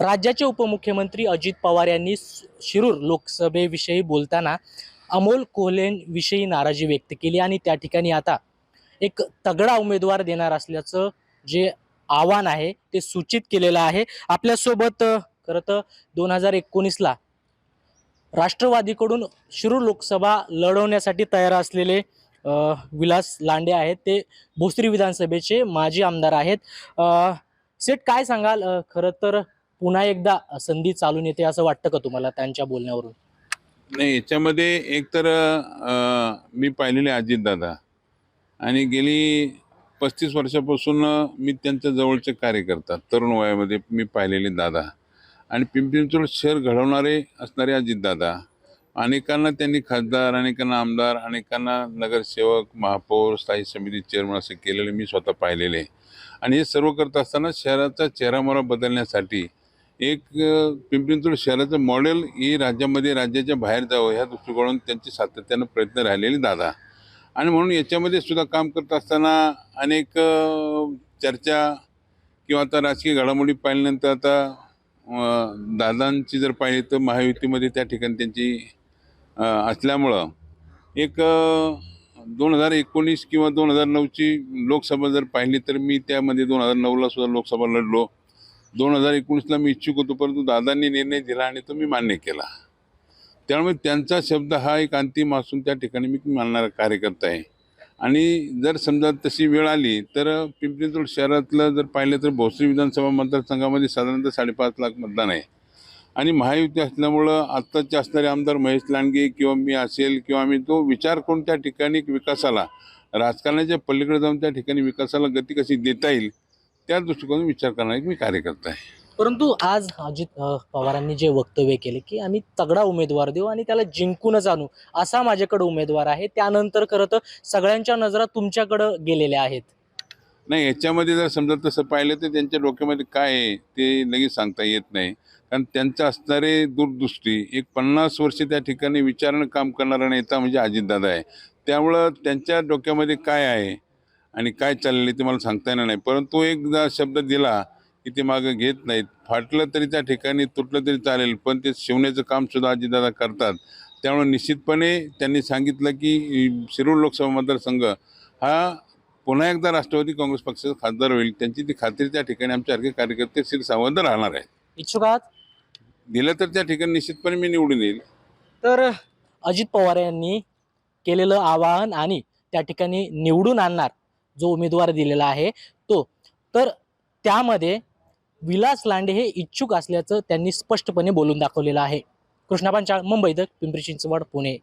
राज्याचे उपमुख्यमंत्री अजित पवार यांनी शिरूर लोकसभेविषयी बोलताना अमोल कोल्हेंविषयी नाराजी व्यक्त केली आणि त्या ठिकाणी आता एक तगडा उमेदवार देणार असल्याचं जे आव्हान आहे ते सूचित केलेलं आहे. आपल्यासोबत खरं तर दोन हजार एकोणीसला राष्ट्रवादीकडून शिरूर लोकसभा लढवण्यासाठी तयार असलेले विलास लांडे आहेत. ते भोसरी विधानसभेचे माजी आमदार आहेत. सेट काय सांगाल? खरं तर पुन्हा एकदा संधी चालून येते असं वाटतं का तुम्हाला त्यांच्या बोलण्यावरून? नाही याच्यामध्ये एक तर मी पाहिलेले अजितदादा. आणि गेली पस्तीस वर्षापासून मी त्यांच्या जवळचे कार्यकर्ता तरुण वयामध्ये मी पाहिलेले दादा. आणि पिंपरी चिंचवड शहर घडवणारे असणारे अजितदादा. अनेकांना त्यांनी खासदार अनेकांना आमदार अनेकांना नगरसेवक महापौर स्थायी समिती चेअरमन असे केलेले मी स्वतः पाहिलेले. आणि हे सर्व करत असताना शहराचा चेहरामोहरा बदलण्यासाठी एक पिंपरी चिंचवड शहराचं मॉडेल ही राज्यामध्ये राज्याच्या बाहेर जावं ह्या दृष्टिकोनातून त्यांचे सातत्यानं प्रयत्न राहिलेले दादा. आणि म्हणून याच्यामध्ये सुद्धा काम करत असताना अनेक चर्चा किंवा आता राजकीय घडामोडी पाहिल्यानंतर आता दादांची जर पाहिली तर महायुतीमध्ये त्या ठिकाणी त्यांची असल्यामुळं एक दोन हजार एकोणीस किंवा दोन हजार नऊची लोकसभा जर पाहिली तर मी त्यामध्ये दोन हजार नऊला सुद्धा लोकसभा लढलो. दोन हजार एकोणीसला मी इच्छुक होतो परंतु दादांनी निर्णय दिला आणि तो मी मान्य केला. त्यामुळे त्यांचा शब्द हा एक अंतिम असून त्या ठिकाणी मी मानणारा कार्यकर्ता आहे. आणि जर समजा तशी वेळ आली तर पिंपरी शहरातलं जर पाहिलं तर भोसरी विधानसभा मतदारसंघामध्ये साधारणतः साडेपाच लाख मतदान आहे. आणि महायुती असल्यामुळं आत्ताचे असणारे आमदार महेश लांडगे किंवा मी असेल किंवा आम्ही तो विचार करून त्या ठिकाणी विकासाला राजकारणाच्या पलीकडे जाऊन त्या ठिकाणी विकासाला गती कशी देता येईल त्या दृष्टिकोनातून विचार करणारा एक मी कार्यकर्ता आहे. परंतु आज अजित अ, पवारांनी जे वक्तव्य केले की आम्ही तगडा उमेदवार देऊ आणि त्याला जिंकूनच आणू असा माझ्याकडे उमेदवार आहे. त्यानंतर खरं तर सगळ्यांच्या नजरा तुमच्याकडं गेलेल्या आहेत. नाही याच्यामध्ये जर समजा तसं पाहिलं तर त्यांच्या डोक्यामध्ये काय आहे ते लगेच सांगता येत नाही. कारण त्यांचं असणारे दूरदृष्टी एक पन्नास वर्ष त्या ठिकाणी विचारानं काम करणारा नेता म्हणजे अजितदादा आहे. त्यामुळं त्यांच्या डोक्यामध्ये काय आहे? आणि काय चाललेलं ते मला सांगता येणार नाही. परंतु एकदा शब्द दिला की ते मागं घेत नाहीत. फाटलं तरी त्या ठिकाणी तुटलं तरी चालेल पण ते शिवण्याचं काम सुद्धा अजितदादा करतात. त्यामुळे निश्चितपणे त्यांनी सांगितलं की शिरूर लोकसभा मतदारसंघ हा पुन्हा एकदा राष्ट्रवादी काँग्रेस पक्षाचा खासदार होईल. त्यांची ती खात्री त्या ठिकाणी आमच्यासारखे कार्यकर्ते शिरसावंत राहणार आहेत. इच्छुक आहात? दिलं तर त्या ठिकाणी निश्चितपणे मी निवडून येईल. तर अजित पवार यांनी केलेलं आवाहन आणि त्या ठिकाणी निवडून आणणार जो उमेदवार दिलेला आहे तो. तर त्यामध्ये विलास लांडे हे इच्छुक असल्याचं त्यांनी स्पष्टपणे बोलून दाखवलेलं आहे. कृष्णा पांचाळ मुंबई तर पिंपरी चिंचवड पुणे.